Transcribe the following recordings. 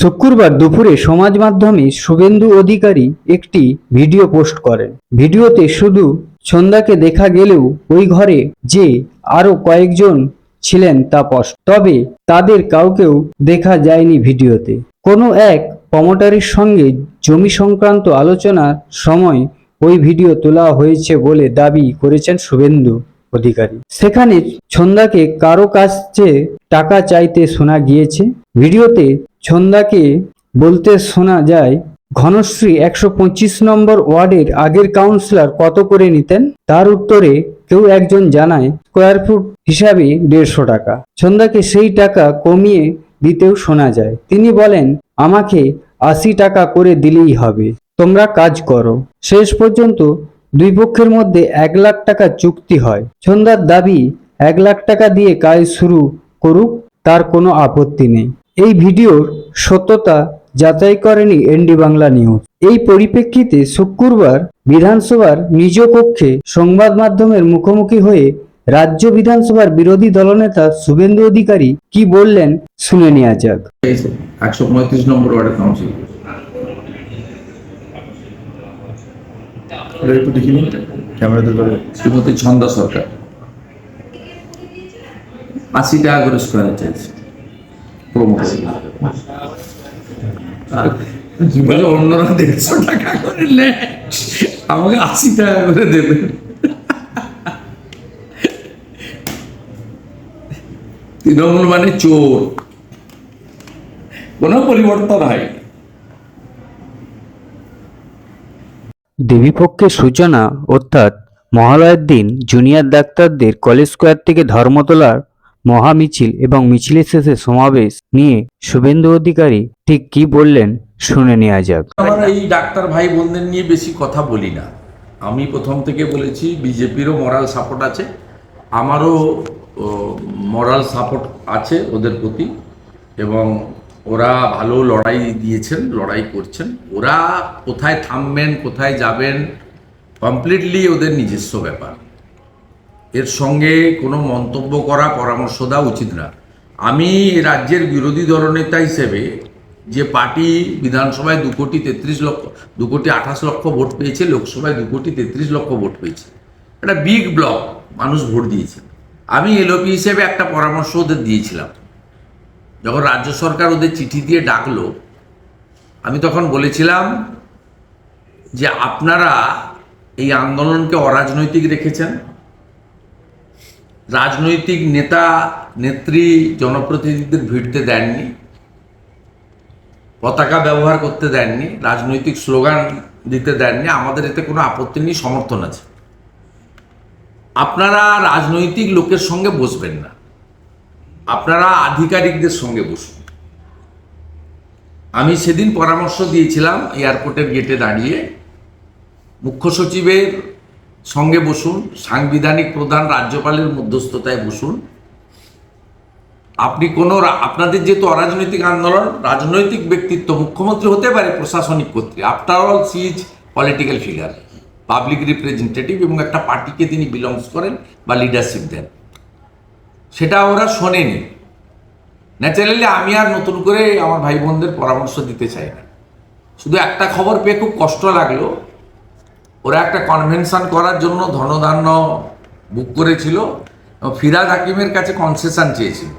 শুক্রবার দুপুরে সমাজ মাধ্যমে শুভেন্দু অধিকারী একটি ভিডিও পোস্ট করেন। ভিডিওতে শুধু সন্ধ্যাকে দেখা গেলেও ওই ঘরে যে আরও কয়েকজন ছিলেন তা স্পষ্ট। তবে তাদের কাউকেও দেখা যায়নি ভিডিওতে। কোনো এক প্রমোটারের সঙ্গে জমি সংক্রান্ত আলোচনার সময় ওই ভিডিও তোলা হয়েছে বলে দাবি করেছেন শুভেন্দু অধিকারী। সেখানে ছন্দাকে কারও কাছে টাকা চাইতে শোনা গিয়েছে। ভিডিওতে ছন্দাকে বলতে শোনা যায়, ঘনশ্রী একশো পঁচিশ নম্বর ওয়ার্ডের আগের কাউন্সিলর কত করে নিতেন? তার উত্তরে কেউ একজন জানায়, স্কোয়ার ফুট হিসাবে দেড়শো টাকা। ছন্দাকে সেই টাকা কমিয়ে দিতেও শোনা যায়। তিনি বলেন, আমাকে আশি টাকা করে দিলেই হবে, তোমরা কাজ করো। শেষ পর্যন্ত দুই পক্ষের মধ্যে এক লাখ টাকা চুক্তি হয়। ছন্দার দাবি, এক লাখ টাকা দিয়ে কাজ শুরু করুক, তার কোনো আপত্তি নেই। এই ভিডিওর সত্যতা যাচাই করেনি এনডি বাংলা নিউজ। এই পরিপ্রেক্ষিতে শুক্রবার বিধানসভার নিজ কক্ষে সংবাদ মাধ্যমের মুখোমুখি হয়ে রাজ্য বিধানসভার বিরোধী দলনেতা শুভেন্দু অধিকারী কি বললেন শুনে নেওয়া যাক। একশো পঁয়ত্রিশ নম্বর ওয়ার্ডের কাউন্সিল। শ্রীমতী ছন্দা সরকার। আশি টাকা করে স্কোয়ার চাইছে অন্যরা দেড়শো টাকা করে নেয় আমাকে আশি টাকা করে দেবে। তৃণমূল মানে চোর। কোনো পরিবর্তন হয় দেবীপক্ষের সূচনা অর্থাৎ মহালয়ের দিন জুনিয়র ডাক্তারদের কলেজ স্কোয়ার থেকে ধর্মতলার মহামিছিল এবং মিছিলের শেষে সমাবেশ নিয়ে শুভেন্দু অধিকারী ঠিক কি বললেন শুনে নেওয়া যাক। আমার এই ডাক্তার ভাই বোনদের নিয়ে বেশি কথা বলি না। আমি প্রথম থেকে বলেছি, বিজেপিরও মরাল সাপোর্ট আছে। আমারও মরাল সাপোর্ট আছে ওদের প্রতি। এবং ওরা ভালো লড়াই দিয়েছেন, লড়াই করছেন। ওরা কোথায় থামবেন, কোথায় যাবেন কমপ্লিটলি ওদের নিজস্ব ব্যাপার। এর সঙ্গে কোনো মন্তব্য করা, পরামর্শ দেওয়া উচিত না। আমি রাজ্যের বিরোধী দলনেতা হিসেবে যে পার্টি বিধানসভায় দু কোটি তেত্রিশ লক্ষ, দু কোটি আঠাশ লক্ষ ভোট পেয়েছে, লোকসভায় দু কোটি তেত্রিশ লক্ষ ভোট পেয়েছে। একটা বিগ ব্লক মানুষ ভোট দিয়েছে। আমি এলওপি হিসেবে একটা পরামর্শ ওদের দিয়েছিলাম। যখন রাজ্য সরকার ওদের চিঠি দিয়ে ডাকলো, আমি তখন বলেছিলাম যে আপনারা এই আন্দোলনকে অরাজনৈতিক রেখেছেন। রাজনৈতিক নেতা, নেত্রী, জনপ্রতিনিধিদের ভিড়তে দেননি, পতাকা ব্যবহার করতে দেননি, রাজনৈতিক স্লোগান দিতে দেননি, আমাদের এতে কোনো আপত্তি নেই, সমর্থন আছে। আপনারা রাজনৈতিক লোকের সঙ্গে বসবেন না। আপনারা আধিকারিকদের সঙ্গে বসুন। আমি সেদিন পরামর্শ দিয়েছিলাম, এয়ারপোর্টের গেটে দাঁড়িয়ে। মুখ্য সচিবের সঙ্গে বসুন, সাংবিধানিক প্রধান রাজ্যপালের মধ্যস্থতায় বসুন। আপনি কোনো আপনাদের যেহেতু অরাজনৈতিক আন্দোলন, রাজনৈতিক ব্যক্তিত্ব, মুখ্যমন্ত্রী হতে পারে প্রশাসনিক কর্তৃ after all she is political figure public representative এবং একটা পার্টিকে তিনি বিলংস করেন বা লিডারশিপ দেন। সেটা ওরা শোনেনি। ন্যাচারালি আমি আর নতুন করে আমার ভাই বোনদের পরামর্শ দিতে চাই না। শুধু একটা খবর পেয়ে খুব কষ্ট লাগল ওরা একটা কনভেনশন করার জন্য ধনধান্য বুক করেছিল এবং ফিরাদ হাকিমের কাছে কনসেশন চেয়েছিল।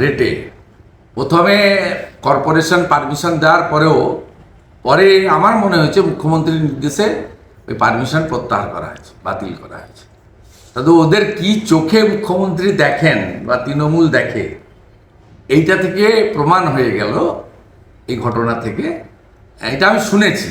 রেটে প্রথমে কর্পোরেশন পারমিশন দেওয়ার পরেও, পরে আমার মনে হয়েছে মুখ্যমন্ত্রীর নির্দেশে ওই পারমিশন প্রত্যাহার করা হয়েছে, বাতিল করা হয়েছে। তাতে ওদের কি চোখে মুখ্যমন্ত্রী দেখেন বা তৃণমূল দেখে, এইটা থেকে প্রমাণ হয়ে গেল এই ঘটনা থেকে। এটা আমি শুনেছি।